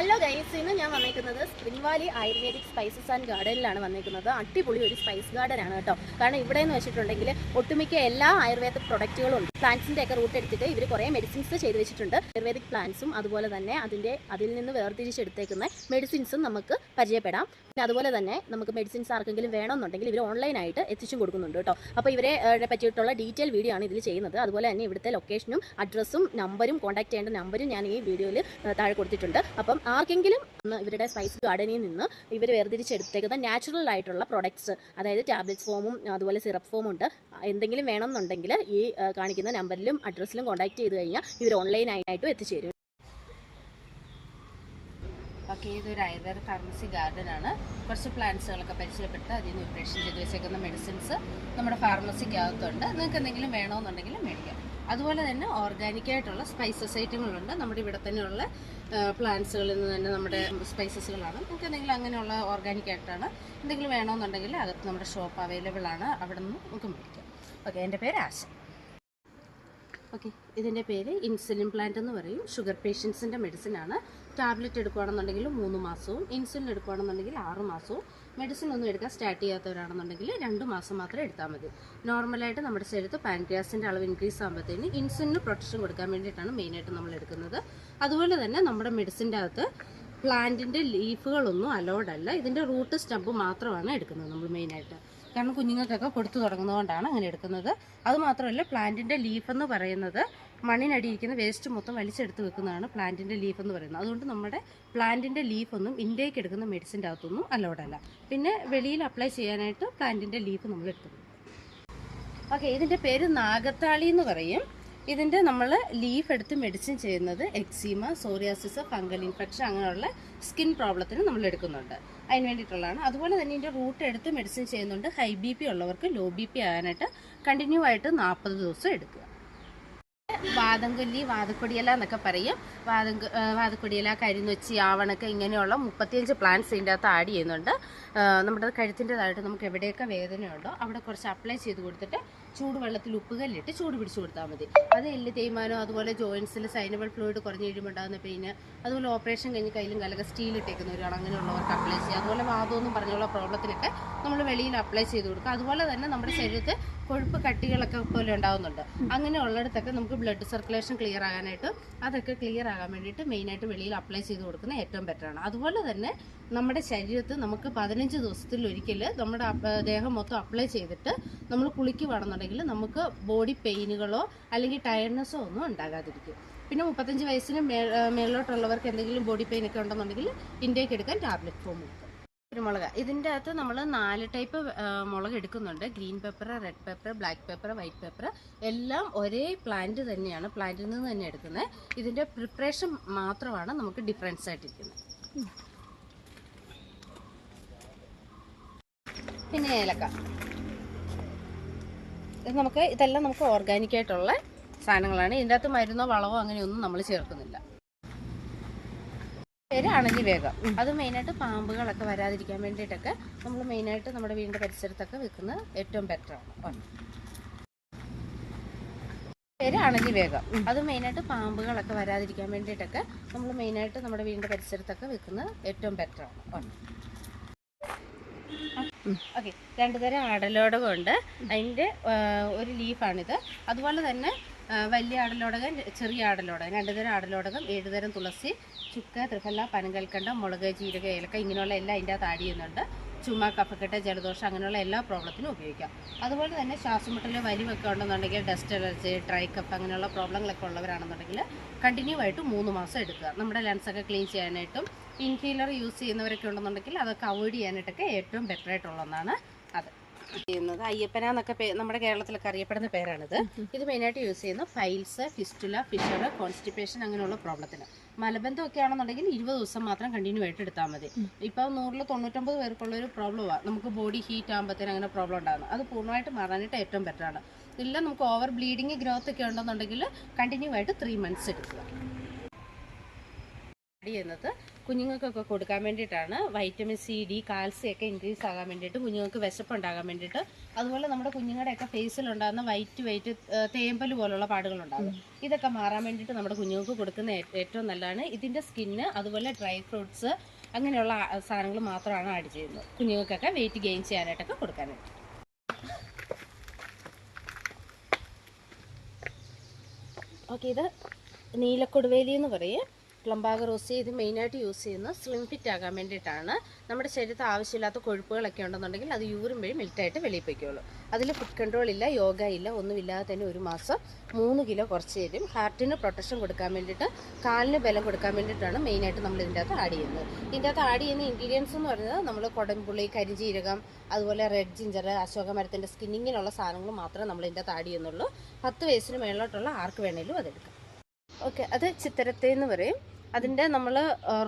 Hello guys ഇന്ന് ഞാൻ വന്നിരിക്കുന്നത് Spring Valley Ayurvedic Spices and ഗാർഡനിലാണ് വന്നിരിക്കുന്നത് അടിപൊളി ഒരു സ്പൈസ് ഗാർഡൻ ആണ് കേട്ടോ. കാരണം ഇവിടെ എന്ന് വെച്ചിട്ടുണ്ടെങ്കിൽ ഒട്ടുമിക്ക എല്ലാ ആയുർവേദ പ്രൊഡക്റ്റുകളും പ്ലാന്റ്സിന്റെ ഒക്കെ റൂട്ട് എടുത്തിട്ട് ഇവർ കുറേ മെഡിസിൻസ് ചെയ്ത് വെച്ചിട്ടുണ്ട്. ആയുർവേദിക് പ്ലാന്റ്സും അതുപോലെ തന്നെ അതിന്റെ അതിൽ നിന്ന് വേർതിരിച്ചെടുത്തേക്കുന്ന മെഡിസിൻസും നമുക്ക് പരിചയപ്പെടാം. പിന്നെ അതുപോലെ തന്നെ നമുക്ക് മെഡിസിൻസ് ആർക്കെങ്കിലും വേണമെന്നുണ്ടെങ്കിൽ ഇവർ ഓൺലൈനായിട്ട് എത്തിച്ചും കൊടുക്കുന്നുണ്ട് കേട്ടോ. അപ്പോൾ ഇവരെ പറ്റിയിട്ടുള്ള ഡീറ്റെയിൽ വീഡിയോ ആണ് ഇതിൽ ചെയ്യുന്നത്. അതുപോലെ തന്നെ ഇവിടുത്തെ ലൊക്കേഷനും അഡ്രസ്സും നമ്പരും കോൺടാക്ട് ചെയ്യേണ്ട നമ്പരും ഞാൻ ഈ വീഡിയോയിൽ താഴെ കൊടുത്തിട്ടുണ്ട്. അപ്പം ആർക്കെങ്കിലും ഇവരുടെ സ്പൈസ് ഗാർഡനിൽ നിന്ന് ഇവർ വേർതിരിച്ചെടുത്തേക്കുന്ന നാച്ചുറൽ ആയിട്ടുള്ള പ്രൊഡക്ട്സ് അതായത് ടാബ്ലറ്റ്സ് ഫോമും അതുപോലെ സിറപ്പ് ഫോമും ഉണ്ട് എന്തെങ്കിലും വേണമെന്നുണ്ടെങ്കിൽ ഈ ആ, കാണിക്കുന്ന നമ്പറിലും അഡ്രസ്സിലും കോൺടാക്ട് ചെയ്ത് കഴിഞ്ഞാൽ ഇവർ ഓൺലൈനായിട്ടും എത്തിച്ചേരും. ഓക്കെ ഇതൊരു ആയുർവേദ ഫാർമസി ഗാർഡൻ ആണ്. കുറച്ച് പ്ലാന്റ്സുകളൊക്കെ പരിചയപ്പെട്ട് അതിൽ നിന്ന് ഓപ്പറേഷൻ ചെയ്ത് വെച്ചേക്കുന്ന മെഡിസിൻസ് നമ്മുടെ ഫാർമസിക്കകത്തുണ്ട് നിങ്ങൾക്ക് എന്തെങ്കിലും വേണമെന്നുണ്ടെങ്കിൽ മേടിക്കാം. അതുപോലെ തന്നെ ഓർഗാനിക്കായിട്ടുള്ള സ്പൈസസ് ഐറ്റങ്ങളുണ്ട് നമ്മുടെ ഇവിടെ തന്നെയുള്ള പ്ലാന്റ്സുകളിൽ നിന്ന് തന്നെ നമ്മുടെ സ്പൈസസുകളാണ് നിങ്ങൾക്ക് എന്തെങ്കിലും അങ്ങനെയുള്ള ഓർഗാനിക് ആയിട്ടാണ് എന്തെങ്കിലും വേണമെന്നുണ്ടെങ്കിൽ അകത്ത് നമ്മുടെ ഷോപ്പ് അവൈലബിൾ ആണ്. അവിടെ നിന്ന് നമുക്ക് മേടിക്കാം. ഓക്കെ എന്റെ പേര് ആശ. ഓക്കെ. ഇതിന്റെ പേര് ഇൻസുലിൻ പ്ലാന്റ് എന്ന് പറയും. ഷുഗർ പേഷ്യൻസിന്റെ മെഡിസിൻ ആണ്. ടാബ്ലറ്റ് എടുക്കുകയാണെന്നുണ്ടെങ്കിൽ മൂന്ന് മാസവും ഇൻസുലിൻ എടുക്കുകയാണെന്നുണ്ടെങ്കിൽ ആറ് മാസവും മെഡിസിൻ ഒന്നും എടുക്കാൻ സ്റ്റാർട്ട് ചെയ്യാത്തവരാണെന്നുണ്ടെങ്കിൽ രണ്ട് മാസം മാത്രമേ എടുത്താൽ മതി. നോർമലായിട്ട് നമ്മുടെ ശരീരത്ത് പാൻക്രിയാസിന്റെ അളവ് ഇൻക്രീസ് ആകുമ്പോഴത്തേന് ഇൻസുലിന് പ്രൊട്ടക്ഷൻ കൊടുക്കാൻ വേണ്ടിയിട്ടാണ് മെയിനായിട്ട് നമ്മൾ എടുക്കുന്നത്. അതുപോലെ തന്നെ നമ്മുടെ മെഡിസിന്റെ അകത്ത് പ്ലാന്റിന്റെ ലീഫുകളൊന്നും അലോഡല്ല ഇതിന്റെ റൂട്ട് സ്റ്റമ്പ് മാത്രമാണ് എടുക്കുന്നത് നമ്മൾ മെയിനായിട്ട് കാരണം കുഞ്ഞുങ്ങൾക്കൊക്കെ കൊടുത്തു തുടങ്ങുന്നതുകൊണ്ടാണ് അങ്ങനെ എടുക്കുന്നത്. അതുമാത്രമല്ല പ്ലാന്റിന്റെ ലീഫ് എന്ന് പറയുന്നത് മണ്ണിനടിയിരിക്കുന്ന വേസ്റ്റ് മൊത്തം വലിച്ചെടുത്ത് വെക്കുന്നതാണ് പ്ലാന്റിന്റെ ലീഫ് എന്ന് പറയുന്നത്. അതുകൊണ്ട് നമ്മുടെ പ്ലാന്റിന്റെ ലീഫൊന്നും ഇൻടേക്ക് എടുക്കുന്ന മെഡിസിന്റെ അകത്തൊന്നും അലോഡല്ല പിന്നെ വെളിയിൽ അപ്ലൈ ചെയ്യാനായിട്ട് പ്ലാന്റിന്റെ ലീഫ് നമ്മൾ എടുക്കുന്നു. ഓക്കെ ഇതിന്റെ പേര് നാഗത്താളി എന്ന് പറയും. ഇതിന്റെ നമ്മൾ ലീഫ് എടുത്ത് മെഡിസിൻ ചെയ്യുന്നത് എക്സീമ സോറിയാസിസ് ഫംഗൽ ഇൻഫെക്ഷൻ അങ്ങനെയുള്ള സ്കിൻ പ്രോബ്ലത്തിന് നമ്മൾ എടുക്കുന്നുണ്ട്. അതിന് വേണ്ടിയിട്ടുള്ളതാണ്. അതുപോലെ തന്നെ ഇതിന്റെ റൂട്ട് എടുത്ത് മെഡിസിൻ ചെയ്യുന്നുണ്ട്. ഹൈ ബി പി ഉള്ളവർക്ക് ലോ ബി പി ആകാനായിട്ട് കണ്ടിന്യൂ ആയിട്ട് നാൽപ്പത് ദിവസം എടുക്കുക. വാദംകൊല്ലി വാദക്കൊടിയില എന്നൊക്കെ പറയും. വാദം വാദക്കൊടിയില കരിനൊച്ചി ആവണക്ക് ഇങ്ങനെയുള്ള മുപ്പത്തിയഞ്ച് പ്ലാന്റ്സ് ഇതിന്റെ അകത്ത് ആഡ് ചെയ്യുന്നുണ്ട്. നമ്മുടെ കഴുത്തിന്റെതായിട്ട് നമുക്ക് എവിടെയൊക്കെ വേദനയുണ്ടോ അവിടെ കുറച്ച് അപ്ലൈ ചെയ്ത് കൊടുത്തിട്ട് ചൂടുവെള്ളത്തിൽ ഉപ്പുകല്ലിട്ട് ചൂട് പിടിച്ച് കൊടുത്താൽ മതി. അത് എല്ല് തേയ്മാനോ അതുപോലെ ജോയിൻസിൽ സൈനബിൾ ഫ്ലൂയിഡ് കുറഞ്ഞ് കഴിയുമ്പോൾ ഉണ്ടാകുന്ന പെയിന് അതുപോലെ ഓപ്പറേഷൻ കഴിഞ്ഞ് കയ്യിലും കലക സ്റ്റീൽ ഇട്ടേക്കുന്ന ഇട്ടേക്കുന്നവരാണ് അങ്ങനെയുള്ളവർക്ക് അപ്ലൈ ചെയ്യുക അതുപോലെ വാദമെന്നും പറഞ്ഞുള്ള പ്രോബ്ലത്തിനൊക്കെ നമ്മൾ വെളിയിൽ അപ്ലൈ ചെയ്ത് കൊടുക്കുക. അതുപോലെ തന്നെ നമ്മുടെ ശരീരത്ത് കൊഴുപ്പ് കട്ടികളൊക്കെ പോലെ ഉണ്ടാകുന്നുണ്ട് അങ്ങനെയുള്ളിടത്തൊക്കെ നമുക്ക് ബ്ലഡ് സർക്കുലേഷൻ ക്ലിയർ ആകാനായിട്ട് അതൊക്കെ ക്ലിയർ ആകാൻ വേണ്ടിയിട്ട് മെയിനായിട്ട് വെളിയിൽ അപ്ലൈ ചെയ്ത് കൊടുക്കുന്ന ഏറ്റവും ബെറ്ററാണ് അതുപോലെ തന്നെ നമ്മുടെ ശരീരത്ത് നമുക്ക് പതിനഞ്ച് ദിവസത്തിൽ ഒരിക്കൽ നമ്മുടെ ദേഹം മൊത്തം അപ്ലൈ ചെയ്തിട്ട് നമ്മൾ കുളിക്കുവാണെന്നുണ്ടെങ്കിൽ നമുക്ക് ബോഡി പെയിനുകളോ അല്ലെങ്കിൽ ടയർനെസ്സോ ഒന്നും ഉണ്ടാകാതിരിക്കും. പിന്നെ മുപ്പത്തഞ്ച് വയസ്സിന് മേളിലോട്ടുള്ളവർക്ക് എന്തെങ്കിലും ബോഡി പെയിൻ ഒക്കെ ഉണ്ടെന്നുണ്ടെങ്കിൽ ഇൻടേക്ക് എടുക്കാൻ ടാബ്ലറ്റ് ഫോം എടുക്കും. കുരുമുളക്. ഇതിന്റെ അകത്ത് നമ്മൾ നാല് ടൈപ്പ് മുളക് എടുക്കുന്നുണ്ട്. Green pepper red pepper black pepper white pepper എല്ലാം ഒരേ പ്ലാന്റ് തന്നെയാണ്. പ്ലാന്റിൽ നിന്ന് തന്നെ എടുക്കുന്നത്. ഇതിന്റെ പ്രിപ്പറേഷൻ മാത്രമാണ് നമുക്ക് ഡിഫറൻസ് ആയിട്ടിരിക്കുന്നത്. പിന്നെ ഏലക്ക. ഇത് നമുക്ക് ഇതെല്ലാം നമുക്ക് ഓർഗാനിക് ആയിട്ടുള്ള സാധനങ്ങളാണ്. ഇതിന്റെ അകത്ത് മരുന്നോ വളവോ അങ്ങനെയൊന്നും നമ്മൾ ചേർക്കുന്നില്ല. പേര് അണഞ്ഞു വേഗം അത് മെയിനായിട്ട് പാമ്പുകളൊക്കെ വരാതിരിക്കാൻ വേണ്ടിയിട്ടൊക്കെ നമ്മൾ മെയിനായിട്ട് നമ്മുടെ വീടിന്റെ പരിസരത്തൊക്കെ വെക്കുന്നത് ഏറ്റവും ബെറ്ററാണ് പേര് അണഞ്ഞു വേഗം. അത് മെയിനായിട്ട് പാമ്പുകളൊക്കെ വരാതിരിക്കാൻ വേണ്ടിയിട്ടൊക്കെ നമ്മൾ മെയിനായിട്ട് നമ്മുടെ വീടിന്റെ പരിസരത്തൊക്കെ വെക്കുന്നത് ഏറ്റവും ബെറ്ററാണ് ഓക്കെ രണ്ട് തരം ആടലോടകമുണ്ട് അതിന്റെ ഒരു ലീഫാണിത്. അതുപോലെ തന്നെ വലിയ ആടലോടകം ചെറിയ ആടലോടകം രണ്ട് തരം ആടലോടകം ഏഴ് തരം തുളസി ചുക്ക് ത്രിഫല പനങ്കൽക്കണ്ടം മുളക് ജീരക ഏലക്ക ഇങ്ങനെയുള്ള എല്ലാം അതിന്റെ അകത്ത് ആഡ് ചെയ്യുന്നുണ്ട്. ചുമ കഫക്കെട്ട് ജലദോഷം അങ്ങനെയുള്ള എല്ലാ പ്രോബ്ലത്തിനും ഉപയോഗിക്കാം. അതുപോലെ തന്നെ ശ്വാസമുട്ടൽ വലിവൊക്കെ ഉണ്ടെന്നുണ്ടെങ്കിൽ ഡസ്റ്റ് അലർജി ഡ്രൈ കപ്പ് അങ്ങനെയുള്ള പ്രോബ്ലങ്ങളൊക്കെ ഉള്ളവരാണെന്നുണ്ടെങ്കിൽ കണ്ടിന്യൂ ആയിട്ട് മൂന്ന് മാസം എടുക്കുക. നമ്മുടെ ലെൻസൊക്കെ ക്ലീൻ ചെയ്യാനായിട്ടും ഇൻഹീലർ യൂസ് ചെയ്യുന്നവരൊക്കെ ഉണ്ടെന്നുണ്ടെങ്കിൽ അതൊക്കെ അവോയ്ഡ് ചെയ്യാനായിട്ടൊക്കെ ഏറ്റവും ബെറ്റർ ആയിട്ടുള്ള ഒന്നാണ് അത്. ചെയ്യുന്നത് അയ്യപ്പന എന്നൊക്കെ നമ്മുടെ കേരളത്തിലൊക്കെ അറിയപ്പെടുന്ന പേരാണിത്. ഇത് മെയിനായിട്ട് യൂസ് ചെയ്യുന്നത് ഫൈൽസ് ഫിസ്റ്റുല ഫിഷർ കോൺസ്റ്റിപ്പേഷൻ അങ്ങനെയുള്ള പ്രോബ്ലത്തിന് മലബന്ധം ഒക്കെ ആണെന്നുണ്ടെങ്കിൽ ഇരുപത് ദിവസം മാത്രം കണ്ടിന്യൂ ആയിട്ട് എടുത്താൽ മതി. ഇപ്പോൾ നൂറിൽ തൊണ്ണൂറ്റൊമ്പത് പേർക്കുള്ള ഒരു പ്രോബ്ലമാണ് നമുക്ക് ബോഡി ഹീറ്റ് ആകുമ്പോഴത്തേന് അങ്ങനെ പ്രോബ്ലം ഉണ്ടാകുന്നത് അത് പൂർണമായിട്ട് മാറാനായിട്ട് ഏറ്റവും ബെറ്ററാണ് ഇല്ല നമുക്ക് ഓവർ ബ്ലീഡിങ് ഗ്രോത്ത് ഒക്കെ ഉണ്ടെന്നുണ്ടെങ്കിൽ കണ്ടിന്യൂ ആയിട്ട് ത്രീ മന്ത്സ് എടുക്കുക. ആഡ് ചെയ്യുന്നത്. കുഞ്ഞുങ്ങൾക്കൊക്കെ കൊടുക്കാൻ വേണ്ടിയിട്ടാണ്. വൈറ്റമിൻ സി ഡി കാൽസ്യം ഒക്കെ ഇൻക്രീസ് ആകാൻ വേണ്ടിയിട്ട് കുഞ്ഞുങ്ങൾക്ക് വിശപ്പുണ്ടാകാൻ വേണ്ടിയിട്ട്. അതുപോലെ നമ്മുടെ കുഞ്ഞുങ്ങളുടെയൊക്കെ ഫേസിലുണ്ടാകുന്ന വൈറ്റ് വൈറ്റ് തേമ്പൽ പോലുള്ള പാടുകളുണ്ടാകും. ഇതൊക്കെ മാറാൻ വേണ്ടിയിട്ട് നമ്മുടെ കുഞ്ഞുങ്ങൾക്ക് കൊടുക്കുന്ന ഏറ്റവും നല്ലതാണ്. ഇതിന്റെ സ്കിന്ന് അതുപോലെ ഡ്രൈ ഫ്രൂട്ട്സ് അങ്ങനെയുള്ള സാധനങ്ങൾ മാത്രമാണ് ആഡ് ചെയ്യുന്നത്. കുഞ്ഞുങ്ങൾക്കൊക്കെ വെയിറ്റ് ഗെയിൻ ചെയ്യാനായിട്ടൊക്കെ കൊടുക്കാനായിട്ട് ഓക്കെ ഇത് നീലക്കൊടുവേലി എന്ന് പറയും. പ്ലംബാഗ റോസ് ചെയ്ത് മെയിനായിട്ട് യൂസ് ചെയ്യുന്നത് സ്ലിം ഫിറ്റ് ആകാൻ വേണ്ടിയിട്ടാണ് നമ്മുടെ ശരീരത്തിൽ ആവശ്യമില്ലാത്ത കൊഴുപ്പുകളൊക്കെ ഉണ്ടെന്നുണ്ടെങ്കിൽ അത് യൂറിൻ വഴി മെൽറ്റായിട്ട് വെളിയിൽ പൊയ്ക്കോളൂ. അതിൽ ഫുഡ് കൺട്രോൾ ഇല്ല യോഗ ഇല്ല ഒന്നുമില്ലാതെ തന്നെ ഒരു മാസം മൂന്ന് കിലോ കുറച്ച് തരും ഹാർട്ടിന് പ്രൊട്ടക്ഷൻ കൊടുക്കാൻ വേണ്ടിയിട്ട് കാലിന് ബലം കൊടുക്കാൻ വേണ്ടിയിട്ടാണ് മെയിനായിട്ട് നമ്മൾ ഇതിന്റെ അകത്ത് ആഡ് ചെയ്യുന്നത്. ഇതിന്റെ അകത്ത് ആഡ് ചെയ്യുന്ന ഇൻഗ്രീഡിയൻസ് എന്ന് പറയുന്നത് നമ്മൾ കുടമ്പുള്ളി കരിജീരകം അതുപോലെ റെഡ് ജിഞ്ചർ അശോക മരത്തിന്റെ സ്കിന്നിങ്ങിനുള്ള സാധനങ്ങൾ മാത്രമേ നമ്മൾ ഇതിന്റെ അകത്ത് ആഡ് ചെയ്യുന്നുള്ളൂ. പത്ത് വയസ്സിന് മേളിലോട്ടുള്ള ആർക്ക് വേണേലും അതെടുക്കാം. ഓക്കെ അത് ചിത്തരത്തെ എന്ന് പറയും അതിന്റെ നമ്മൾ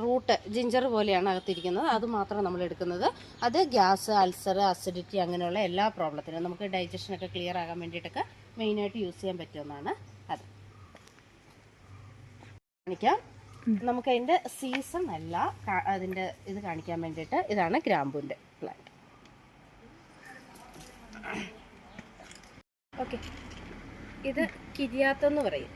റൂട്ട് ജിഞ്ചർ പോലെയാണ് അകത്തിരിക്കുന്നത്. അത് മാത്രം നമ്മൾ എടുക്കുന്നത്. അത് ഗ്യാസ് അൾസർ അസിഡിറ്റി അങ്ങനെയുള്ള എല്ലാ പ്രോബ്ലത്തിനും നമുക്ക് ഡൈജഷനൊക്കെ ക്ലിയർ ആകാൻ വേണ്ടിയിട്ടൊക്കെ മെയിനായിട്ട് യൂസ് ചെയ്യാൻ പറ്റുമെന്നാണ് അത്. കാണിക്കാം. നമുക്ക് അതിന്റെ സീസൺ അല്ല അതിന്റെ ഇത് കാണിക്കാൻ വേണ്ടിയിട്ട് ഇതാണ് ഗ്രാമ്പൂന്റെ പ്ലാന്റ് ഓക്കെ. ഇത് കിരിയാത്തെന്ന് പറയും.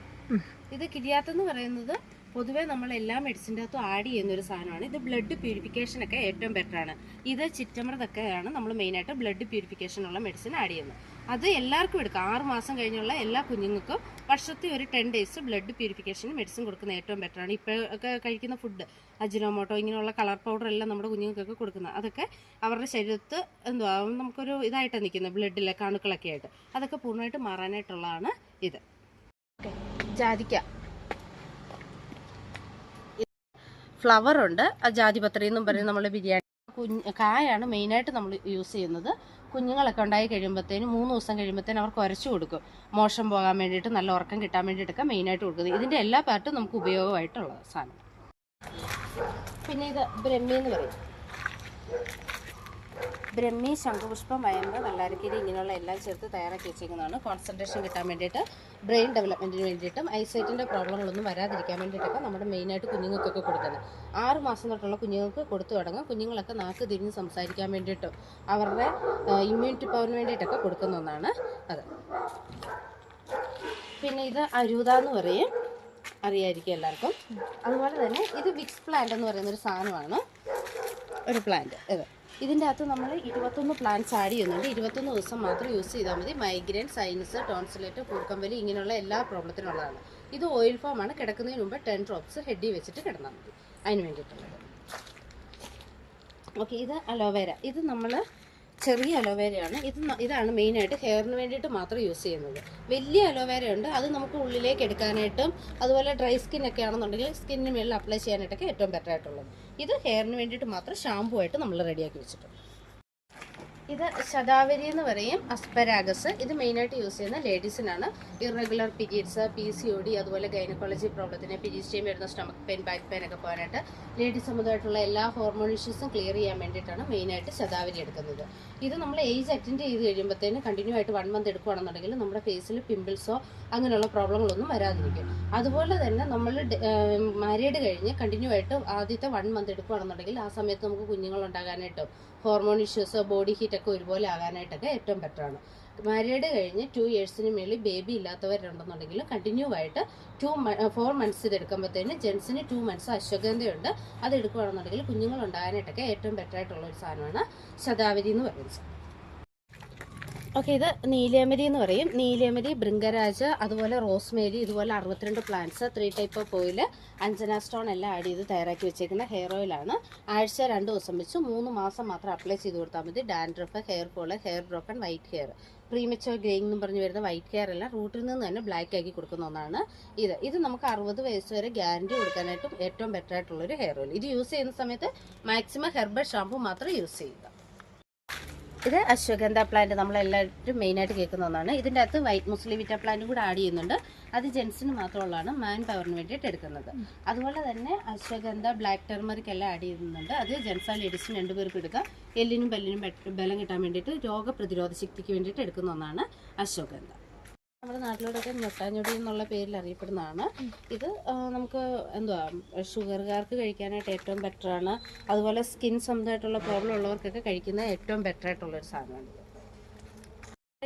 ഇത് കിരിയാത്തെന്ന് പറയുന്നത് പൊതുവേ നമ്മൾ എല്ലാ മെഡിസിന്റെ അകത്തും ആഡ് ചെയ്യുന്ന ഒരു സാധനമാണ്. ഇത് ബ്ലഡ് പ്യൂരിഫിക്കേഷനൊക്കെ ഏറ്റവും ബെറ്ററാണ് ഇത് ചിറ്റമൃതൊക്കെയാണ് നമ്മൾ മെയിനായിട്ട് ബ്ലഡ് പ്യൂരിഫിക്കേഷനുള്ള മെഡിസിൻ ആഡ് ചെയ്യുന്നത്. അത് എല്ലാവർക്കും എടുക്കാം. ആറ് മാസം കഴിഞ്ഞുള്ള എല്ലാ കുഞ്ഞുങ്ങൾക്കും വർഷത്തിൽ ഒരു ടെൻ ഡേയ്സ് ബ്ലഡ് പ്യൂരിഫിക്കേഷന് മെഡിസിൻ കൊടുക്കുന്ന ഏറ്റവും ബെറ്ററാണ് ഇപ്പോഴൊക്കെ കഴിക്കുന്ന ഫുഡ് അജിനോമോട്ടോ ഇങ്ങനെയുള്ള കളർ പൗഡർ എല്ലാം നമ്മുടെ കുഞ്ഞുങ്ങൾക്കൊക്കെ കൊടുക്കുന്നത്. അതൊക്കെ അവരുടെ ശരീരത്ത് എന്തുവാ നമുക്കൊരു ഇതായിട്ട് നിൽക്കുന്നത് ബ്ലഡിലെ കണുക്കളൊക്കെ ആയിട്ട്. അതൊക്കെ പൂർണമായിട്ട് മാറാനായിട്ടുള്ളതാണ് ഇത്. ജാതിക്ക. ഫ്ലവർ ഉണ്ട് ജാതിപത്രി എന്നും പറഞ്ഞ് നമ്മൾ ബിരിയാണി. കുഞ്ഞ് കായാണ് മെയിനായിട്ട് നമ്മൾ യൂസ് ചെയ്യുന്നത്. കുഞ്ഞുങ്ങളൊക്കെ ഉണ്ടായി കഴിയുമ്പോഴത്തേനും മൂന്ന് ദിവസം കഴിയുമ്പോഴത്തേനും അവർക്ക് ഉരച്ചു കൊടുക്കും. മോശം പോകാൻ വേണ്ടിയിട്ട് നല്ല ഉറക്കം കിട്ടാൻ വേണ്ടിയിട്ടൊക്കെ മെയിനായിട്ട് കൊടുക്കുന്നത്. ഇതിന്റെ എല്ലാ പാർട്ടും നമുക്ക് ഉപയോഗമായിട്ടുള്ള സാധനം. പിന്നെ ഇത് ബ്രഹ്മി എന്ന് പറയും. ബ്രഹ്മി ശംഖുപുഷ്പം വയമ്പ് വെള്ളാരക്കരി ഇങ്ങനെയുള്ള എല്ലാം ചേർത്ത് തയ്യാറാക്കി വെച്ചിരിക്കുന്നതാണ് കോൺസെൻട്രേഷൻ കിട്ടാൻ വേണ്ടിയിട്ട് ബ്രെയിൻ ഡെവലപ്മെന്റിന് വേണ്ടിയിട്ടും ഐസൈറ്റിന്റെ പ്രോബ്ലങ്ങളൊന്നും വരാതിരിക്കാൻ വേണ്ടിയിട്ടൊക്കെ നമ്മുടെ മെയിനായിട്ട് കുഞ്ഞുങ്ങൾക്കൊക്കെ കൊടുക്കുന്നത്. ആറ് മാസം തൊട്ടുള്ള കുഞ്ഞുങ്ങൾക്ക് കൊടുത്തു തുടങ്ങും. കുഞ്ഞുങ്ങളൊക്കെ നാക്ക് തിരിഞ്ഞ് സംസാരിക്കാൻ വേണ്ടിയിട്ടും അവരുടെ ഇമ്മ്യൂണിറ്റി പവറിന് വേണ്ടിയിട്ടൊക്കെ കൊടുക്കുന്ന ഒന്നാണ് അത്. പിന്നെ ഇത് അരൂത എന്ന് പറയും. അറിയായിരിക്കും എല്ലാവർക്കും. അതുപോലെ തന്നെ ഇത് വിക്സ് പ്ലാന്റ് എന്ന് പറയുന്ന ഒരു സാധനമാണ്. ഒരു പ്ലാന്റ് ഇത്. ഇതിന്റെ അകത്ത് നമ്മൾ ഇരുപത്തൊന്ന് പ്ലാന്റ്സ് ആഡ് ചെയ്യുന്നുണ്ട്. ഇരുപത്തൊന്ന് ദിവസം മാത്രം യൂസ് ചെയ്താൽ മതി. മൈഗ്രെയിൻ സൈനസ് ടോൺസിലേറ്റ് കൂർക്കമ്പലി ഇങ്ങനെയുള്ള എല്ലാ പ്രോബ്ലത്തിനുള്ളതാണ് ഇത് ഓയിൽ ഫോം ആണ്. കിടക്കുന്നതിന് മുമ്പ് ടെൻ ഡ്രോപ്സ് ഹെഡി വെച്ചിട്ട് കിടന്നാൽ മതി. അതിന് വേണ്ടിയിട്ടുള്ളത്. ഓക്കെ ഇത് അലോവേര ഇത് നമ്മൾ ചെറിയ അലോവേരയാണ്. ഇത് ഇതാണ് മെയിനായിട്ട് ഹെയറിന് വേണ്ടിയിട്ട് മാത്രം യൂസ് ചെയ്യുന്നത്. വലിയ അലോവേര ഉണ്ട്. അത് നമുക്ക് ഉള്ളിലേക്ക് എടുക്കാനായിട്ടും അതുപോലെ ഡ്രൈ സ്കിൻ ഒക്കെ ആണെന്നുണ്ടെങ്കിൽ സ്കിന്നിന് മേളിൽ അപ്ലൈ ചെയ്യാനായിട്ടൊക്കെ ഏറ്റവും ബെറ്റർ ആയിട്ടുള്ളത്. ഇത് ഹെയറിന് വേണ്ടിയിട്ട് മാത്രം ഷാമ്പു ആയിട്ട് നമ്മൾ റെഡിയാക്കി വെച്ചിട്ടുണ്ട്. ഇത് ശതാവരി എന്ന് പറയും അസ്പരാഗസ്. ഇത് മെയിനായിട്ട് യൂസ് ചെയ്യുന്ന ലേഡീസിനാണ്. Irregular periods P C O D അതുപോലെ ഗൈനക്കോളജി പ്രോബ്ലത്തിന് ചെയ്യാൻ വരുന്ന സ്റ്റമക്ക് പെയിൻ ബാക്ക് പെയിൻ ഒക്കെ പോകാനായിട്ട് ലേഡീസ് സംബന്ധമായിട്ടുള്ള എല്ലാ ഹോർമോൺ ഇഷ്യൂസും ക്ലിയർ ചെയ്യാൻ വേണ്ടിയിട്ടാണ് മെയിനായിട്ട് ശതാവരി എടുക്കുന്നത്. ഇത് നമ്മൾ ഏജ് അറ്റൻഡ് ചെയ്ത് കഴിയുമ്പോഴത്തേന് കണ്ടിന്യൂ ആയിട്ട് വൺ മന്ത് എടുക്കുകയാണെന്നുണ്ടെങ്കിൽ നമ്മുടെ ഫേസിൽ പിമ്പിൾസോ അങ്ങനെയുള്ള പ്രോബ്ലങ്ങളൊന്നും വരാതിരിക്കും. അതുപോലെ തന്നെ നമ്മൾ മാരീഡ് കഴിഞ്ഞ് കണ്ടിന്യൂ ആയിട്ട് ആദ്യത്തെ വൺ മന്ത് എടുക്കുകയാണെന്നുണ്ടെങ്കിൽ ആ സമയത്ത് നമുക്ക് കുഞ്ഞുങ്ങൾ ഉണ്ടാകാനായിട്ടും ഹോർമോൺ ഇഷ്യൂസോ ബോഡി ഹീറ്റ് ഒക്കെ ഒരുപോലെ ആകാനായിട്ടൊക്കെ ഏറ്റവും ബെറ്റർ ആണ്. മാരീഡ് കഴിഞ്ഞ് ടു ഇയേഴ്സിന് മേളിൽ ബേബി ഇല്ലാത്തവരുണ്ടെന്നുണ്ടെങ്കിൽ കണ്ടിന്യൂ ആയിട്ട് ടു ഫോർ മന്ത്സ് ഇത് എടുക്കുമ്പോഴത്തേന് ജെൻസിന് ടു മന്ത്സ് അശ്വഗന്ധയുണ്ട്. അത് എടുക്കുകയാണെന്നുണ്ടെങ്കിൽ കുഞ്ഞുങ്ങൾ ഉണ്ടാകാനായിട്ടൊക്കെ ഏറ്റവും ബെറ്റർ ആയിട്ടുള്ള ഒരു സാധനമാണ് ശതാവരി എന്ന് പറയുന്നത്. ഓക്കെ ഇത് നീലേമരി എന്ന് പറയും. നീലേമരി ബൃങ്കരാജ് അതുപോലെ റോസ്മേരി ഇതുപോലെ അറുപത്തിരണ്ട് plants three type of oil Anjana stone എല്ലാം ആഡ് ചെയ്ത് തയ്യാറാക്കി വെച്ചേക്കുന്ന ഹെയർ ഓയിലാണ് ആഴ്ച രണ്ട് ദിവസം വെച്ച്. മൂന്ന് മാസം മാത്രം അപ്ലൈ ചെയ്ത് കൊടുത്താൽ മതി. Dandruff hair fall hair broken white hair premature greying എന്ന് പറഞ്ഞ് വരുന്ന വൈറ്റ് ഹെയർ എല്ലാം റൂട്ടിൽ നിന്ന് തന്നെ ബ്ലാക്ക് ആക്കി കൊടുക്കുന്ന ഒന്നാണ് ഇത്. ഇത് നമുക്ക് അറുപത് വയസ്സ് വരെ ഗ്യാരണ്ടി കൊടുക്കാനായിട്ടും ഏറ്റവും ബെറ്റർ ആയിട്ടുള്ളൊരു ഹെയർ ഓയിൽ ഇത് യൂസ് ചെയ്യുന്ന സമയത്ത് മാക്സിമം ഹെർബൽ ഷാമ്പു മാത്രം യൂസ് ചെയ്യുക. ഇത് അശ്വഗന്ധ പ്ലാന്റ് നമ്മളെല്ലാവരും മെയിനായിട്ട് കേൾക്കുന്ന ഒന്നാണ്. ഇതിന്റെ അകത്ത് വൈറ്റ് മുസ്ലിം വിറ്റ പ്ലാന്റും കൂടെ ആഡ് ചെയ്യുന്നുണ്ട്. അത് ജെൻസിന് മാത്രമുള്ളതാണ് മാൻ പവറിന് വേണ്ടിയിട്ട് എടുക്കുന്നത്. അതുപോലെ തന്നെ അശ്വഗന്ധ ബ്ലാക്ക് ടെർമറിക് എല്ലാം ആഡ് ചെയ്യുന്നുണ്ട്. അത് ജെൻസ് ആൻഡ് ലേഡീസിന് രണ്ടുപേർക്കും എടുക്കാം. എല്ലിനും ബെല്ലിനും ബലം കിട്ടാൻ വേണ്ടിയിട്ട് രോഗപ്രതിരോധ ശക്തിക്ക് വേണ്ടിയിട്ട് എടുക്കുന്ന ഒന്നാണ് അശ്വഗന്ധ. നമ്മുടെ നാട്ടിലോടൊക്കെ മുട്ടാഞ്ഞൊടി എന്നുള്ള പേരിൽ അറിയപ്പെടുന്നതാണ്. ഇത് നമുക്ക് എന്തുവാ ഷുഗറുകാർക്ക് കഴിക്കാനായിട്ട് ഏറ്റവും ബെറ്റർ ആണ്. അതുപോലെ സ്കിൻ സംബന്ധമായിട്ടുള്ള പ്രോബ്ലം ഉള്ളവർക്കൊക്കെ കഴിക്കുന്ന ഏറ്റവും ബെറ്റർ ആയിട്ടുള്ള ഒരു സാധനമാണ്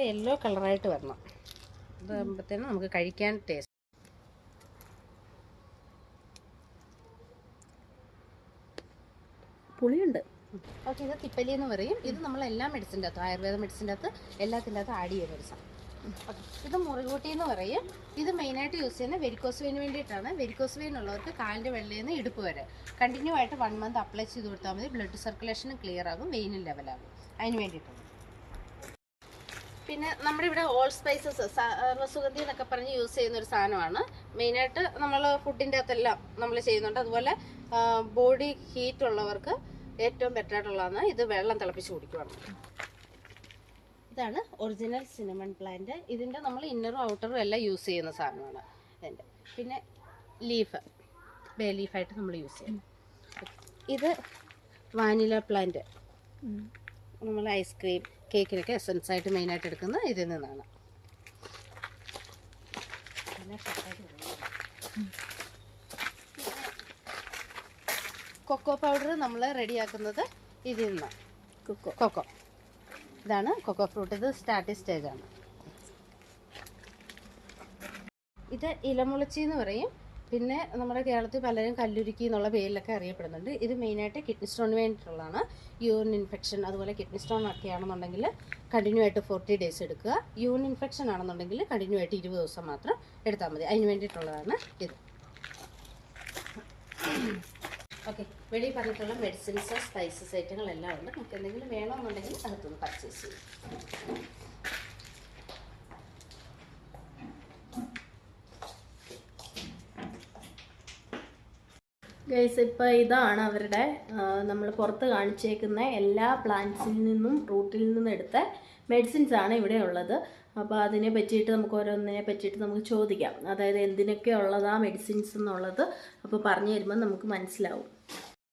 യെല്ലോ കളറായിട്ട് വരണം. ഇതാകുമ്പോഴത്തേനും നമുക്ക് കഴിക്കാൻ ടേസ്റ്റ് പുളിയുണ്ട്. ഓക്കെ ഇത് തിപ്പലി എന്ന് പറയും. ഇത് നമ്മൾ എല്ലാ മെഡിസിന്റെ അകത്തും ആയുർവേദ മെഡിസിന്റെ അകത്ത് എല്ലാത്തിന്റെ അകത്ത് ആഡ് ചെയ്യുന്ന ഒരു സാധനം. ഇത് മുറികൂട്ടി എന്ന് പറയും. ഇത് മെയിനായിട്ട് യൂസ് ചെയ്യുന്ന വെരിക്കോസ് വെയിന് വേണ്ടിയിട്ടാണ്. വെരിക്കോസ് വെയിൻ ഉള്ളവർക്ക് കാലിന്റെ വെള്ളയിൽ നിന്ന് ഇടുപ്പ് വരെ. കണ്ടിന്യൂ ആയിട്ട് വൺ മന്ത് അപ്ലൈ ചെയ്ത് കൊടുത്താൽ മതി. ബ്ലഡ് സർക്കുലേഷനും ക്ലിയർ ആകും. വെയിനും ലെവലാകും അതിന് വേണ്ടിയിട്ടാണ് പിന്നെ നമ്മുടെ ഇവിടെ ഓൾ സ്പൈസസ് സർവസുഗന്ധി എന്നൊക്കെ പറഞ്ഞ് യൂസ് ചെയ്യുന്ന ഒരു സാധനമാണ്. മെയിനായിട്ട് നമ്മൾ ഫുഡിന്റെ അകത്തെല്ലാം നമ്മൾ ചെയ്യുന്നുണ്ട്. അതുപോലെ ബോഡി ഹീറ്റ് ഉള്ളവർക്ക് ഏറ്റവും ബെറ്റർ ആയിട്ടുള്ളതാണ്. ഇത് വെള്ളം തിളപ്പിച്ച് കുടിക്കുകയാണ് ഇതാണ് ഒറിജിനൽ സിനമൺ പ്ലാന്റ് ഇതിന്റെ നമ്മൾ ഇന്നറും ഔട്ടറും എല്ലാം യൂസ് ചെയ്യുന്ന സാധനമാണ് ഇതിന്റെ പിന്നെ ലീഫ് ബേ ലീഫായിട്ട് നമ്മൾ യൂസ് ചെയ്യും. ഇത് വാനില പ്ലാന്റ് നമ്മൾ ഐസ്ക്രീം കേക്കിനൊക്കെ എസൻസ് ആയിട്ട് മെയിനായിട്ട് എടുക്കുന്ന ഇതിൽ നിന്നാണ്. കൊക്കോ പൗഡർ നമ്മൾ റെഡിയാക്കുന്നത് ഇതിൽ നിന്നാണ്. കൊക്കോ കൊക്കോ ഇതാണ് കൊക്കോ ഫ്രൂട്ട്. ഇത് സ്റ്റാർട്ടിംഗ് സ്റ്റേജാണ് ഇത് ഇലമുളച്ചി എന്ന് പറയും. പിന്നെ നമ്മുടെ കേരളത്തിൽ പലരും കല്ലുരുക്കി എന്നുള്ള പേരിലൊക്കെ അറിയപ്പെടുന്നുണ്ട്. ഇത് മെയിനായിട്ട് കിഡ്നി സ്റ്റോണിന് വേണ്ടിയിട്ടുള്ളതാണ്. യൂറിൻ ഇൻഫെക്ഷൻ അതുപോലെ കിഡ്നി സ്റ്റോൺ ഒക്കെ ആണെന്നുണ്ടെങ്കിൽ കണ്ടിന്യൂ ആയിട്ട് ഫോർട്ടി ഡേയ്സ് എടുക്കുക. യൂറിൻ ഇൻഫെക്ഷൻ ആണെന്നുണ്ടെങ്കിൽ കണ്ടിന്യൂ ആയിട്ട് ഇരുപത് ദിവസം മാത്രം എടുത്താൽ മതി. അതിന് വേണ്ടിയിട്ടുള്ളതാണ് ഇത്. ഓക്കെ. വെളിയിൽ പറഞ്ഞിട്ടുള്ള മെഡിസിൻസ് സ്പൈസസ് ഐറ്റങ്ങൾ എല്ലാം ഉണ്ട്. നമുക്ക് എന്തെങ്കിലും വേണമെന്നുണ്ടെങ്കിൽ അകത്തുനിന്ന് പർച്ചേസ് ചെയ്യും. ഗൈസ് ഇപ്പോൾ ഇതാണ് അവരുടെ നമ്മൾ പുറത്ത് കാണിച്ചേക്കുന്ന എല്ലാ പ്ലാന്റ്സിൽ നിന്നും റൂട്ടിൽ നിന്നും എടുത്ത മെഡിസിൻസ് ആണ് ഇവിടെ ഉള്ളത്. അപ്പോൾ അതിനെ പറ്റിയിട്ട് നമുക്ക് ഓരോന്നിനെ പറ്റിയിട്ട് നമുക്ക് ചോദിക്കാം. അതായത് എന്തിനൊക്കെ ഉള്ളതാ മെഡിസിൻസ് എന്നുള്ളത്. അപ്പോൾ പറഞ്ഞു തരുമ്പോൾ നമുക്ക് മനസ്സിലാവും.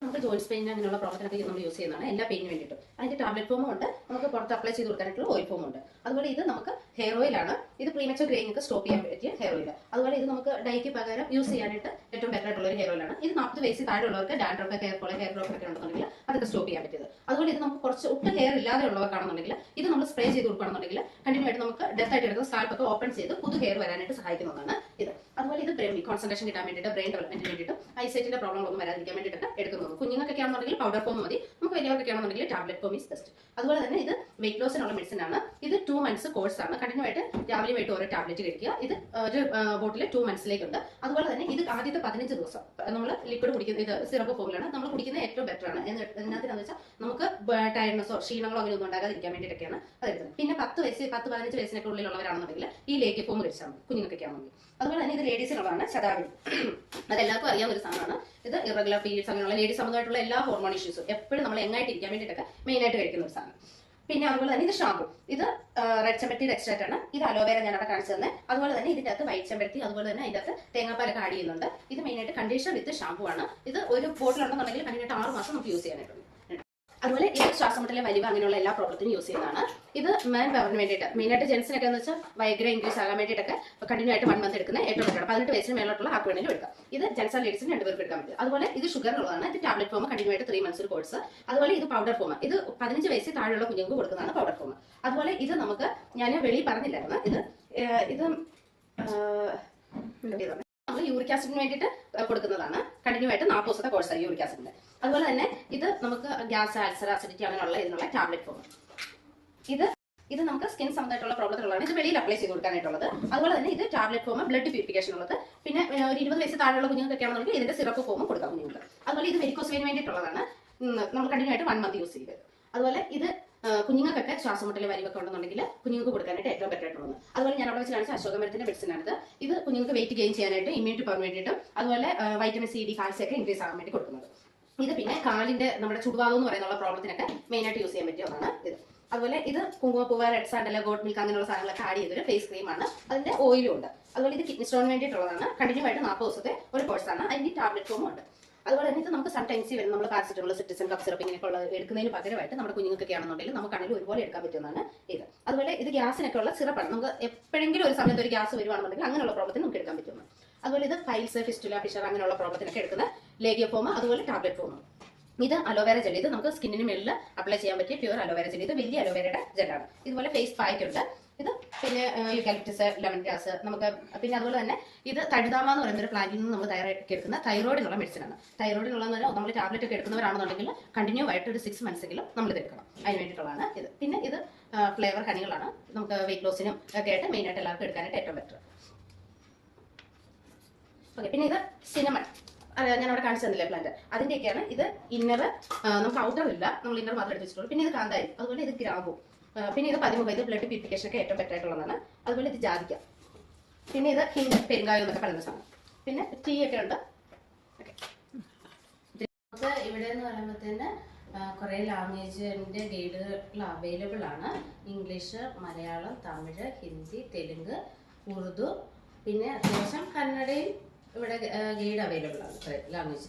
നമുക്ക് ജോയിൻസ് പെയിൻ അങ്ങനെയുള്ള പ്രോബ്ലത്തിനൊക്കെ നമ്മൾ യൂസ് ചെയ്യുന്നതാണ് എല്ലാ പെയിനും വേണ്ടിയിട്ടും. അതിന്റെ ടാബ്ലറ്റ് ഫോമും ഉണ്ട്. നമുക്ക് പുറത്ത് അപ്ലൈ ചെയ്ത് കൊടുക്കാനായിട്ടുള്ള ഓയിൽ ഫോമും ഉണ്ട്. അതുപോലെ ഇത് നമുക്ക് ഹെയർ ഓയിലാണ് ഇത് പ്രീമച്ചർ ഗ്രേയിങ് ഒക്കെ സ്റ്റോപ്പ് ചെയ്യാൻ പറ്റിയ ഹെയർ ഓയിൽ അതുപോലെ ഇത് നമുക്ക് ഡൈക്ക് പകരം യൂസ് ചെയ്യാനായിട്ട് ഏറ്റവും ബെറ്റർ ആയിട്ടുള്ള ഒരു ഹെയർ ഓയിലാണ് ഇത് നാൽപ്പത് വയസ്സിൽ താഴെയുള്ളവർക്ക് dandruff hair fall hair drop ഒക്കെ ഉണ്ടെന്നുണ്ടെങ്കിൽ അതൊക്കെ സ്റ്റോപ്പ് ചെയ്യാൻ പറ്റിയത്. അതുപോലെ ഇത് നമുക്ക് കുറച്ച് ഒട്ടും ഹെയർ ഇല്ലാതെ ഉള്ളവർക്കാണെന്നുണ്ടെങ്കിൽ ഇത് നമ്മൾ സ്പ്രേ ചെയ്ത് കൊടുക്കുകയാണെന്നുണ്ടെങ്കിൽ കണ്ടിന്യൂ ആയിട്ട് നമുക്ക് ഡെത്ത് ആയിട്ട് എടുക്കുന്ന സ്കാൽപ്പ് ഒക്കെ ഓപ്പൺ ചെയ്ത് പുതു ഹെയർ വരാനായിട്ട് സഹായിക്കുന്നതാണ് ഇത്. അതുപോലെ ഇത് ബ്രെയിൻ കോൺസെൻട്രേഷൻ കിട്ടാൻ വേണ്ടിയിട്ട് ബ്രെയിൻ ഡെവലപ്മെന്റിന് വേണ്ടിയിട്ട് ഐസൈറ്റിന്റെ പ്രോബ്ലം ഒന്നും വരാതിരിക്കാൻ വേണ്ടിയിട്ടൊക്കെ എടുക്കുന്നത് കുഞ്ഞുങ്ങൾക്കൊക്കെ ആണെന്നുണ്ടെങ്കിൽ പൗഡർ ഫോം മതി. നമുക്ക് വലിയവർക്കൊക്കെ ആണെന്നുണ്ടെങ്കിൽ ടാബ്ലറ്റ് ഫോം ഈസ് ബെസ്റ്റ് അതുപോലെ തന്നെ ഇത് വെയിറ്റ് ലോസിനുള്ള മെഡിസിൻ ആണ്. ഇത് ടു മന്ത്സ് കോഴ്സ് ആണ്. കണ്ടിന്യൂ ആയിട്ട് രാവിലെ വൈകിട്ട് ഓരോ ടാബ്ലറ്റ് കഴിക്കുക. ഇത് ഒരു ബോട്ടിൽ ടു മന്ത്സിലേക്കുണ്ട് അതുപോലെ തന്നെ ഇത് ആദ്യത്തെ പതിനഞ്ച് ദിവസം നമ്മൾ ലിക്വിഡ് കുടിക്കുന്ന ഇത് സിറപ്പ് ഫോമിലാണ് നമ്മൾ കുടിക്കുന്നത് ഏറ്റവും ബെറ്റർ ആണ്. എന്നതിനെന്ന് വെച്ചാൽ നമുക്ക് ടയർഡ്നെസ്സോ ക്ഷീണങ്ങളോ അങ്ങനെ ഒന്നും ഉണ്ടാകാതിരിക്കാൻ വേണ്ടിയിട്ടൊക്കെയാണ് അത് എടുത്തത് പിന്നെ പത്ത് വയസ്സ് പത്ത് പതിനഞ്ച് വയസ്സിനൊക്കെ ഉള്ളിലുള്ളവരാണെന്നുണ്ടെങ്കിൽ ഈ ലേക്ക് ഫോം കഴിച്ചാൽ മതി കുഞ്ഞുങ്ങൾക്കൊക്കെ ആണെങ്കിൽ അതുപോലെ തന്നെ ഇത് ലേഡീസിനുള്ളതാണ് ശതാവരി അതെല്ലാവർക്കും അറിയാവുന്ന ഒരു സാധനമാണ്. ഇത് ഇറഗുലർ പീരീഡ്സ് അങ്ങനെയുള്ള ലേഡീസ് സംബന്ധമായിട്ടുള്ള എല്ലാ ഹോർമോൺ ഇഷ്യൂസും എപ്പോഴും നമ്മൾ എങ്ങായിട്ട് ഇരിക്കാൻ വേണ്ടിയിട്ടൊക്കെ മെയിൻ ആയിട്ട് കഴിക്കുന്ന ഒരു സാധനം. പിന്നെ അതുപോലെ തന്നെ ഇത് ഷാമ്പു ഇത് റെഡ് ചെമ്പരത്തിയുടെ എക്സ്ട്രാക്ട് ആണ്. ഇത് അലോവേര ഞാൻ അവിടെ കാണിച്ചു തന്നെ. അതുപോലെ തന്നെ ഇതിന്റെ അകത്ത് വൈറ്റ് ചെമ്പരത്തി അതുപോലെ തന്നെ ഇതിനകത്ത് അകത്ത് തേങ്ങാപ്പാലൊക്കെ ആഡ് ചെയ്യുന്നുണ്ട്. ഇത് മെയിൻ ആയിട്ട് കണ്ടീഷണർ വിത്ത് ഷാമ്പു ആണ്. ഇത് ഒരു ബോട്ടിൽ ഉണ്ടെന്നുണ്ടെങ്കിൽ കണ്ടിട്ട് ആറ് മാസം നമുക്ക് യൂസ് ചെയ്യാനായിട്ടുണ്ട്. അതുപോലെ ഇത് ശ്വാസമുട്ടലെ വലിവ് അങ്ങനെയുള്ള എല്ലാ പ്രോബ്ലത്തിനും യൂസ് ചെയ്യുന്നതാണ് ഇത് മാൻ പവറിന് വേണ്ടിയിട്ട്. മെയിനായിട്ട് ജെൻസിനൊക്കെ എന്ന് വെച്ചാൽ വൈഗ്ര ഇൻക്രീസ് ആകാൻ വേണ്ടിയിട്ടൊക്കെ കണ്ടിന്യൂ ആയിട്ട് വൺ മന്ത് എടുക്കുന്ന ഏറ്റവും ബെറ്റർ പതിനെട്ട് വയസ്സിന് മേലോട്ടുള്ള ആർക്ക് വേണമെങ്കിലും എടുക്കാം ഇത് ജെൻസ് ലേഡീസിന് രണ്ടുപേർക്ക് എടുക്കാൻ പറ്റും. അതുപോലെ ഇത് ഷുഗറിനുള്ളതാണ് ഇത് ടാബ്ലറ്റ് ഫോം കണ്ടിന്യൂ ആയിട്ട് ത്രീ മന്ത്സ് ഒരു കോഴ്സ് അതുപോലെ ഇത് പൗഡർ ഫോം ഇത് പതിനഞ്ച് വയസ്സിൽ താഴെയുള്ള കുഞ്ഞുങ്ങൾക്ക് കൊടുക്കുന്നതാണ് പൗഡർ ഫോം അതുപോലെ ഇത് നമുക്ക് ഞാൻ വെളിയിൽ പറഞ്ഞില്ലായിരുന്നു. ഇത് ഇത് നമ്മൾ യൂറിക് ആസിഡിന് വേണ്ടിയിട്ട് കൊടുക്കുന്നതാണ്. കണ്ടിന്യൂ ആയിട്ട് നാൽപ്പത് ദിവസത്തെ കോഴ്സാണ് യൂറിക് ആസിഡിന്റെ. അതുപോലെ തന്നെ ഇത് നമുക്ക് ഗ്യാസ് ആൽസർ ആസിഡിറ്റി അങ്ങനെയുള്ള ഇതിനുള്ള ടാബ്ലറ്റ് ഫോം ഇത് ഇത് നമുക്ക് സ്കിൻ സംബന്ധമായിട്ടുള്ള പ്രോബ്ലത്തിലുള്ളതാണ് ഇത് വെളിയിൽ അപ്ലൈ ചെയ്ത് കൊടുക്കാനായിട്ടുള്ളത്. അതുപോലെ തന്നെ ഇത് ടാബ്ലറ്റ് ഫോം ബ്ലഡ് പ്യൂരിഫിക്കേഷൻ ഉള്ളത്. പിന്നെ ഒരു ഇരുപത് വയസ്സ് താഴെയുള്ള കുഞ്ഞുങ്ങൾക്കൊക്കെ ആണെങ്കിൽ ഇതിന്റെ സിറപ്പ് ഫോം കൊടുക്കാം കുഞ്ഞുങ്ങൾക്ക് അതുപോലെ ഇത് വെരിക്കോസിന് വേണ്ടിയിട്ടുള്ളതാണ്. നമ്മൾ കണ്ടിന്യൂ ആയിട്ട് വൺ മന്ത് യൂസ് ചെയ്ത് അതുപോലെ ഇത് കുഞ്ഞുങ്ങൾക്കൊക്കെ ശ്വാസമുട്ടൽ വരിവൊക്കെ ഉണ്ടെന്നുണ്ടെങ്കിൽ കുഞ്ഞുങ്ങൾക്ക് കൊടുക്കാനായിട്ട് ഏറ്റവും ബെറ്റർ ആയിട്ടുള്ളത്. അതുപോലെ ഞാൻ അവിടെ വെച്ച് കാണിച്ച അശോകമരത്തിന്റെ മെഡിസിൻ ആണിത് ഇത്. കുഞ്ഞുങ്ങൾക്ക് വെയിറ്റ് ഗെയിൻ ചെയ്യാനായിട്ട് ഇമ്മ്യൂണിറ്റി പവർ വേണ്ടിയിട്ടും അതുപോലെ വൈറ്റമിൻ സി ഡി കാൽസ്യം ഒക്കെ ഇൻക്രീസ് ആകാൻ വേണ്ടി കൊടുക്കുന്നത്. ഇത് പിന്നെ കാലിന്റെ നമ്മുടെ ചുടുവാദം എന്ന് പറയുന്ന പ്രോബ്ലത്തിനൊക്കെ മെയിൻ ആയിട്ട് യൂസ് ചെയ്യാൻ പറ്റിയ ഒന്നാണ് ഇത്. അതുപോലെ ഇത് കുങ്കുമപ്പൂവ് റെഡ് സാൻഡല ഗോഡ് മിൽക്ക് അങ്ങനെയുള്ള സാധനങ്ങളൊക്കെ ആഡ് ചെയ്തൊരു ഫേസ് ക്രീമാണ് അതിന്റെ ഓയിലും ഉണ്ട്. അതുപോലെ ഇത് കിഡ്നി സ്റ്റോൺ വേണ്ടിയിട്ടുള്ളതാണ്. കണ്ടിന്യൂ ആയിട്ട് നാൽപ്പത് ദിവസത്തെ ഒരു കോഴ്സാണ് അതിന്റെ ടാബ്ലറ്റ് ഫോമും ഉണ്ട്. അതുപോലെ തന്നെ ഇത് നമുക്ക് സൺടൈംസി വരും നമ്മൾ പാരസിറ്റമോൾ സിറ്റിസൺ കപ്പ് സിറപ്പ് ഇങ്ങനെയൊക്കെയുള്ള എടുക്കുന്നതിന് പകരമായിട്ട് നമ്മുടെ കുഞ്ഞുങ്ങൾക്കൊക്കെ ആണെന്നുണ്ടെങ്കിൽ നമുക്കാണെങ്കിൽ ഒരുപോലെ എടുക്കാൻ പറ്റുന്നതാണ് ഇത്. അതുപോലെ ഇത് ഗ്യാസിനൊക്കെ ഉള്ള സിറപ്പാണ് നമുക്ക് എപ്പോഴെങ്കിലും ഒരു സമയത്ത് ഒരു ഗ്യാസ് വരുവാണെന്നുണ്ടെങ്കിൽ അങ്ങനെയുള്ള പ്രോബ്ലത്തിന് നമുക്ക് എടുക്കാൻ പറ്റുന്നു അതുപോലെ ഇത് ഫൈൽസ് ഫിസ്റ്റുല ഫിഷർ അങ്ങനെയുള്ള പ്രോബ്ലത്തിനൊക്കെ എടുക്കുന്ന ലേഗിയ ഫോം അതുപോലെ ടാബ്ലറ്റ് ഫോം ഇത് അലോവേര ജെൽ ഇത് നമുക്ക് സ്കിന്നിന് മേളിൽ അപ്ലൈ ചെയ്യാൻ പറ്റിയ പ്യൂർ അലോവേര ജെൽ ഇത് വലിയ അലോവേരയുടെ ജെല്ലാണ് ഇതുപോലെ ഫേസ് പാക്ക് ഉണ്ട്. ഇത് പിന്നെ യൂക്കാലിപ്റ്റസ് ലെമൺ ഗ്രാസ് നമുക്ക് പിന്നെ അതുപോലെ തന്നെ ഇത് തഴുതാമ എന്ന് പറയുന്ന ഒരു പ്ലാന്റിൽ നിന്ന് നമ്മൾ തയ്യാറാക്കി എടുക്കുന്ന തൈറോയിഡിനുള്ള മെഡിസിൻ ആണ്. തൈറോയിഡിനുള്ള നമ്മൾ ടാബ്ലറ്റ് ഒക്കെ എടുക്കുന്നവരാണെന്നുണ്ടെങ്കിൽ കണ്ടിന്യൂ ആയിട്ട് ഒരു സിക്സ് മന്ത്സെങ്കിലും നമ്മൾ ഇത് എടുക്കണം. അതിന് വേണ്ടിയിട്ടുള്ളതാണ് ഇത്. പിന്നെ ഇത് ഫ്ലേവർ ഹണികളാണ് നമുക്ക് വെയിറ്റ് ലോസിനും ഒക്കെ ആയിട്ട് മെയിൻ ആയിട്ട് എല്ലാവർക്കും എടുക്കാനായിട്ട് ഏറ്റവും ബെറ്റർ ഓക്കെ പിന്നെ ഇത് സിനമൺ ഞാൻ അവിടെ കാണിച്ചു തന്നില്ലേ പ്ലാന്റ് അതിന്റെയൊക്കെയാണ് ഇത് ഇന്നർ നമുക്ക് ഔട്ടർ ഇല്ല. നമ്മൾ ഇന്നർ മാത്രം എടുത്തിട്ടുള്ളൂ പിന്നെ ഇത് കാന്തായി അതുപോലെ ഇത് ഗ്രാമ്പു. പിന്നെ ഇത് പതിമുഖ ഇത് ബ്ലഡ് പ്യൂരിഫിക്കേഷൻ ഒക്കെ ഏറ്റവും ബെറ്റർ ആയിട്ടുള്ളതാണ്. അതുപോലെ ഇത് ജാതിക്ക. പിന്നെ ഇത് ഹിന്ദ് പെരുങ്കായം എന്നൊക്കെ പറയുന്ന സാധനം. പിന്നെ ടീ ഒക്കെ ഉണ്ട്. ഇവിടെ എന്ന് പറയുമ്പോഴത്തേന് കുറേ ലാംഗ്വേജിന്റെ ഗൈഡുകൾ അവൈലബിൾ ആണ്. ഇംഗ്ലീഷ് മലയാളം തമിഴ് ഹിന്ദി തെലുങ്ക് ഉറുദു. പിന്നെ അത്യാവശ്യം കന്നഡയും ഇവിടെ ഗൈഡ് അവൈലബിൾ ആണ്. ലാംഗ്വേജ്